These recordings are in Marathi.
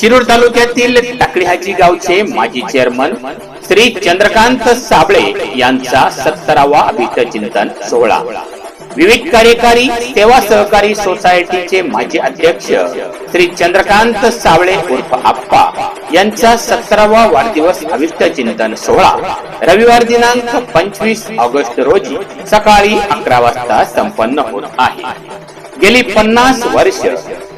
शिरूर तालुक्यातील टाकळी हाजी गावचे माजी चेअरमन श्री चंद्रकांत साबळे यांचा सत्तरावा अभित चिंतन सोहळा. विविध कार्यकारी सेवा सहकारी सोसायटीचे माजी अध्यक्ष श्री चंद्रकांत सावळे उर्फ आप्पा यांचा सत्तरावा वाढदिवस अभिष्ट चिंतन सोहळा. रविवार दिनांक पंचवीस ऑगस्ट रोजी सकाळी अकरा वाजता संपन्न होत आहे. गेली पन्नास वर्ष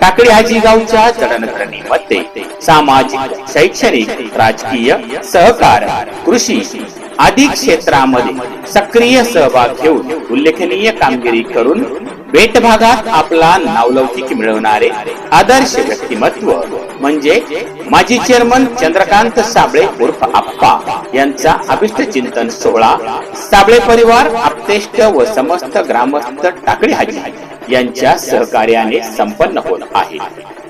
टाकळी हाजी गावच्या जडणघडणीमध्ये सामाजिक शैक्षणिक राजकीय सहकार कृषी आदी क्षेत्रामध्ये सक्रिय सहभाग घेऊन उल्लेखनीय कामगिरी करून बेट भागात आपला नावलौकिक मिळवणारे आदर्श व्यक्तिमत्व म्हणजे माजी चेअरमन चंद्रकांत साबळे उर्फ आप्पा यांचा अभिष्ट चिंतन सोहळा साबळे परिवार आपतेष्ट व समस्त ग्रामस्थ टाकळी हाजी यांच्या सहकार्याने संपन्न होत आहे.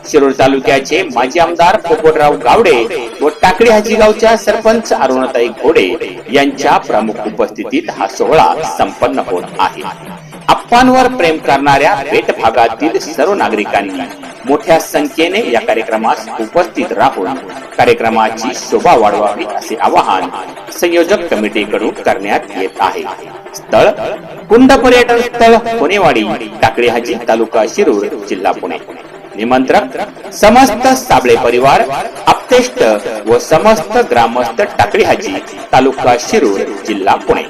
शिरूर तालुक्याचे माजी आमदार पोपटराव गावडे व टाकळी हाजीगावच्या सरपंच अरुणताई घोडे यांच्या प्रमुख उपस्थितीत हा सोहळा संपन्न होत आहे. अप्पांवर प्रेम करणाऱ्या बेट भागातील सर्व नागरिकांनी मोठ्या संख्येने या कार्यक्रमास उपस्थित राहून कार्यक्रमाची शोभा वाढवावी असे आवाहन संयोजक कमिटीकडून करण्यात येत आहे. स्थळ कुंड पर्यटन स्थळ पुणेवाडी टाकळी हाजी तालुका शिरूर जिल्हा पुणे. निमंत्रक समस्त साबळे परिवार आपतेष्ट व समस्त ग्रामस्थ टाकळी हाजी तालुका शिरूर जिल्हा पुणे.